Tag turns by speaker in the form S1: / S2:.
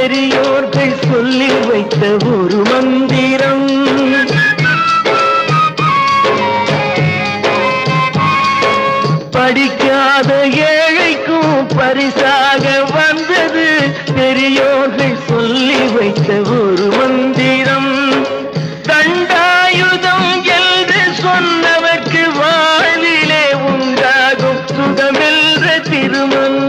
S1: பெரியோர்கள் சொல்லி வைத்த ஒரு மந்திரம். படிக்காத ஏழைக்கும் பரிசாக வந்தது பெரியோர்கள் சொல்லி வைத்த ஒரு மந்திரம். தண்டாயுதம் என்று சொன்னவர்க்கு வாழிலே உண்டாகும் சுகமென்ற திருமணம்.